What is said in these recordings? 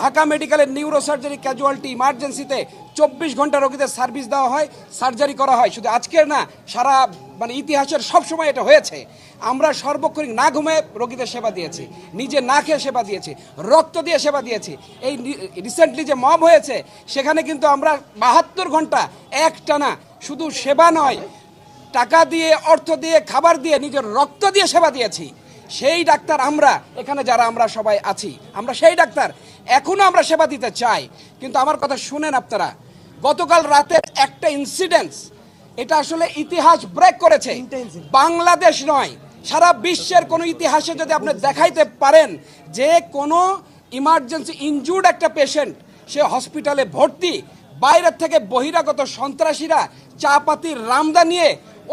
ঢাকা মেডিকেলের neurosurgery casualty ইমার্জেন্সিতে চব্বিশ ঘণ্টা রোগীদের সার্ভিস দেওয়া হয় সার্জারি করা হয়। শুধু আজকের না, সারা মানে ইতিহাসের সব সময় এটা হয়েছে। আমরা সর্বক্ষণিক না ঘুমে রোগীদের সেবা দিয়েছি, নিজে না খেয়ে সেবা দিয়েছি, রক্ত দিয়ে সেবা দিয়েছি। এই রিসেন্টলি যে মব হয়েছে, সেখানে কিন্তু আমরা বাহাত্তর ঘণ্টা একটানা শুধু সেবা নয়, টাকা দিয়ে, অর্থ দিয়ে, খাবার দিয়ে, নিজের রক্ত দিয়ে সেবা দিয়েছি। সেই ডাক্তার আমরা, এখানে যারা আমরা সবাই আছি, আমরা সেই ডাক্তার। এখনও আমরা সেবা দিতে চাই। কিন্তু আমার কথা শুনেন আপনারা গতকাল রাতের একটা ইনসিডেন্স এটা আসলে ইতিহাস ব্রেক করেছে। বাংলাদেশ নয় সারা বিশ্বের কোনো ইতিহাসে যদি আপনি দেখাইতে পারেন যে কোনো ইমার্জেন্সি ইনজুর্ড একটা পেশেন্ট সে হসপিটালে ভর্তি বাইরের থেকে বহিরাগত সন্ত্রাসীরা চা পাতির রামদা নিয়ে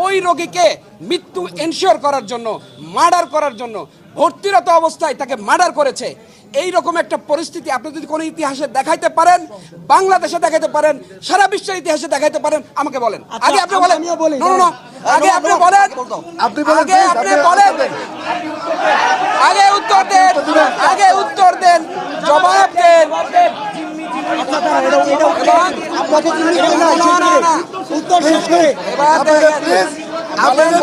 ওই রোগীকে মৃত্যু এনশিওর করার জন্য মার্ডার করার জন্য ভর্তিরত অবস্থায় তাকে মার্ডার করেছে। এই রকম একটা পরিস্থিতি আপনি যদি কোনো ইতিহাসে দেখাইতে পারেন বাংলাদেশে দেখাইতে পারেন সারা বিশ্বের ইতিহাসে দেখাইতে পারেন আমাকে বলেন। আগে আপনি বলেন। আগে আপনি বলেন। আপনি বলেন, আগে আপনি বলেন। আগে উত্তর দেন আগে উত্তর দেন জবাব দেন। না। উত্তর শেষ করে আপনাদের।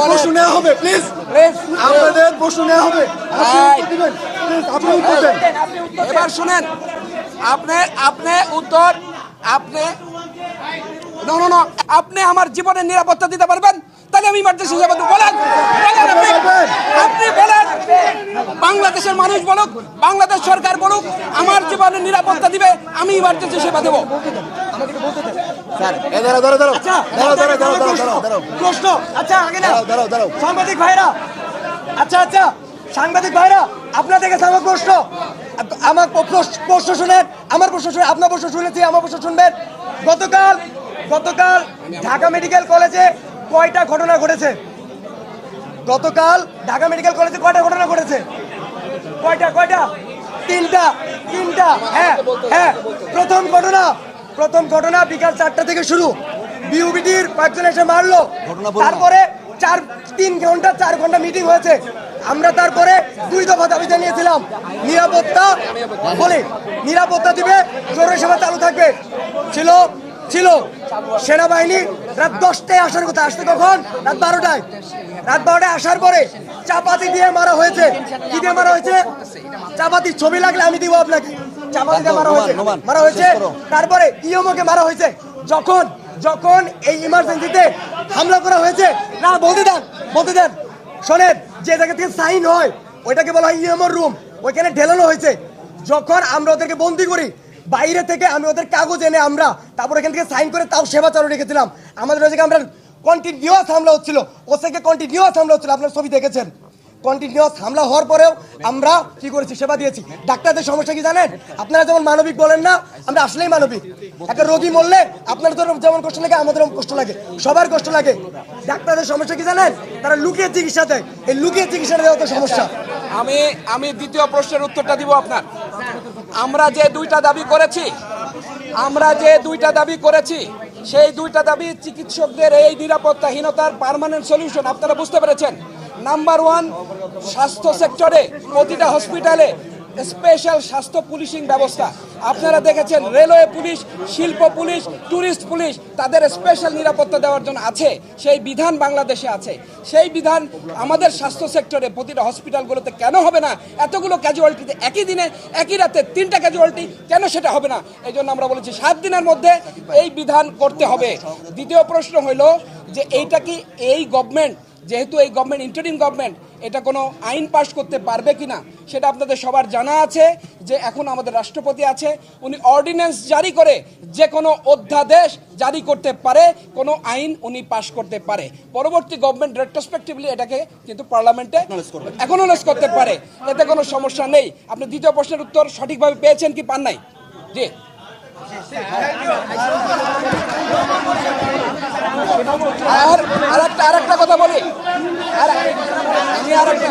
প্রশ্ন নেওয়া হবে প্লিজ। আপনাদের প্রশ্ন নেওয়া হবে। আপনি উত্তর দেন। এবার শুনেন। আপনি আপনি উত্তর আপনি আপনি আমার জীবনের নিরাপত্তা দিতে পারবেন? বাংলাদেশের মানুষ বলুক বাংলাদেশ সরকার বলুক আমার জীবনের নিরাপত্তা দিবে আমি ইমার্জেন্সি সেবা দেবো। প্রশ্ন আচ্ছা সাংবাদিক ভাইরা আচ্ছা আচ্ছা সাংবাদিক ভাইরা আমার প্রশ্ন। আমার প্রশ্ন শুনেন আমার প্রশ্ন শুনে আপনার প্রশ্ন শুনেছি আমার প্রশ্ন শুনবেন। গতকাল গতকাল ঢাকা মেডিকেল কলেজে কয়টা ঘটনা ঘটেছে? গতকাল ঢাকা মেডিকেল কলেজে কয়টা ঘটনা ঘটেছে? কয়টা কয়টা? তিনটা তিনটা। হ্যাঁ হ্যাঁ। প্রথম ঘটনা প্রথম ঘটনা বিকাল চারটা থেকে শুরু। বিউবিটির কয়েকজন এসে মারলো। তারপরে চার তিন ঘণ্টা চার ঘণ্টা মিটিং হয়েছে। আমরা তারপরে দুই দফা দাবি জানিয়েছিলাম নিরাপত্তা বলে। নিরাপত্তা দিবে জরুরি সেবা চালু থাকবে। ছিল ছিল। সেনাবাহিনী রাত দশটায় আসার কথা। আসতে কখন? রাত বারোটায়। রাত বারোটায় আসার পরে চাপাতি দিয়ে মারা হয়েছে। কি দিয়ে মারা হয়েছে? চাপাতি ছবি লাগলে আমি দিব আপনাকে। চাপাতি দিয়ে মারা হয়েছে। মারা হয়েছে। তারপরে ইয়মকে মারা হয়েছে। যখন যখন এই ইমার্জেন্সিতে হামলা করা হয়েছে না বলতে দেন বলতে দেন। শোনেন যে জায়গা থেকে সাইন হয় ওইটাকে বলা হয় ইএমওর রুম। ওইখানে ঢেলানো হয়েছে। যখন আমরা ওদেরকে বন্দি করি বাইরে থেকে আমি ওদের কাগজ এনে আমরা তারপর এখান থেকে সাইন করে তাও সেবা চালু রেখেছিলাম। আমাদের ওই আমরা কন্টিনিউয়াস হামলা হচ্ছিল। ওর থেকে কন্টিনিউয়াস হামলা হচ্ছিল, আপনার ছবি দেখেছেন। কন্টিনিউয়াস হামলা হওয়ার পরেও আমরা কি করেছি, সেবা দিয়েছি। ডাক্তারদের সমস্যা কি জানেন? আপনারা যেমন মানবিক বলেন না, আমরা আসলেই মানবিক। একটা রোগী মরলে আপনার যেমন কষ্ট লাগে আমাদের কষ্ট লাগে। সবার কষ্ট লাগে। ডাক্তারদের সমস্যা কি জানেন? তারা লুকিয়ে চিকিৎসা দেয়। এই লুকিয়ে চিকিৎসা দেওয়া তো সমস্যা। আমি আমি দ্বিতীয় প্রশ্নের উত্তরটা দিব আপনার। আমরা যে দুইটা দাবি করেছি, আমরা যে দুইটা দাবি করেছি, সেই দুইটা দাবি চিকিৎসকদের এই নিরাপত্তাহীনতার পারমানেন্ট সলিউশন আপনারা বুঝতে পেরেছেন? নাম্বার ওয়ান স্বাস্থ্য সেক্টরে প্রতিটা হসপিটালে স্পেশাল স্বাস্থ্য পুলিশিং ব্যবস্থা। আপনারা দেখেছেন, রেলওয়ে পুলিশ, শিল্প পুলিশ ট্যুরিস্ট পুলিশ তাদের স্পেশাল নিরাপত্তা দেওয়ার জন্য আছে, সেই বিধান বাংলাদেশে আছে। সেই বিধান আমাদের স্বাস্থ্য সেক্টরে প্রতিটা হসপিটালগুলোতে কেন হবে না? এতগুলো ক্যাজুয়ালিটিতে একই দিনে, একই রাতে তিনটা ক্যাজুয়ালিটি কেন সেটা হবে না? এই জন্য আমরা বলেছি, সাত দিনের মধ্যে এই বিধান করতে হবে। দ্বিতীয় প্রশ্ন হলো যে এইটা কি এই গভর্নমেন্ট যেহেতু এই গভর্নমেন্ট ইন্টারিম গভর্নমেন্ট এটা কোনো আইন পাশ করতে পারবে কিনা? সেটা আপনাদের সবার জানা আছে যে এখন আমাদের রাষ্ট্রপতি আছে। উনি অর্ডিন্যান্স জারি করে যে কোনো অধ্যাদেশ জারি করতে পারে কোনো আইন উনি পাশ করতে পারে। পরবর্তী গভর্নমেন্ট রেট্রোস্পেক্টিভলি এটাকে কিন্তু পার্লামেন্টে অ্যাকনোলেজ করতে পারে। এতে কোনো সমস্যা নেই। আপনি দ্বিতীয় প্রশ্নের উত্তর সঠিকভাবে পেয়েছেন কি পান নাই? জি। আর আরেকটা আরেকটা কথা বলি। আর আমি আরেকটা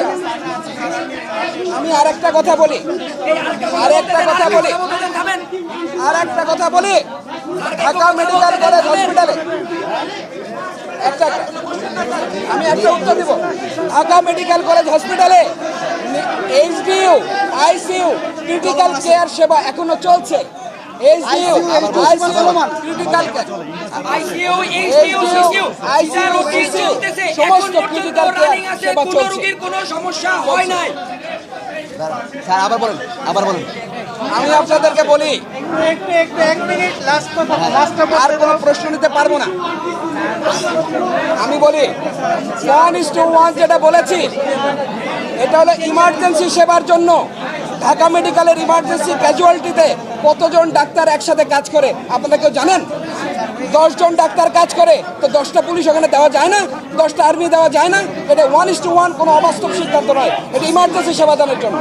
আমি আরেকটা কথা বলি। আরেকটা কথা বলি। আরেকটা কথা বলি। ঢাকা মেডিকেল কলেজ হসপিটালে একটা একটা। আমি একটা উত্তর দিব। ঢাকা মেডিকেল কলেজ হসপিটালে এইচডিইউ আইসিইউ ক্রিটিক্যাল কেয়ার সেবা এখনও চলছে। আইসিইউ ক্রিটিক্যাল আইসিইউ সিসিইউ সমস্ত রানিং আছে সেবা কোনো চলছে। রোগীর কোনো সমস্যা হয় নাই। স্যার, আবার বলুন আবার বলুন। আমি আপনাদেরকে বলি, আর কোনো প্রশ্ন নিতে পারব না। আমি বলি ওয়ান ইস টু ওয়ান যেটা বলেছি, এটা হলো ইমার্জেন্সি সেবার জন্য। ঢাকা মেডিকেলের ইমার্জেন্সি ক্যাজুয়ালিটিতে কতজন ডাক্তার একসাথে কাজ করে? আপনারা কেউ জানেন? দশজন ডাক্তার কাজ করে, তো দশটা পুলিশ ওখানে দেওয়া যায় না? দশটা আর্মি দেওয়া যায় না। এটা ওয়ান ইস টু ওয়ান কোনো অবাস্তব সিদ্ধান্ত নয়। এটা ইমার্জেন্সি সেবা দানের জন্য।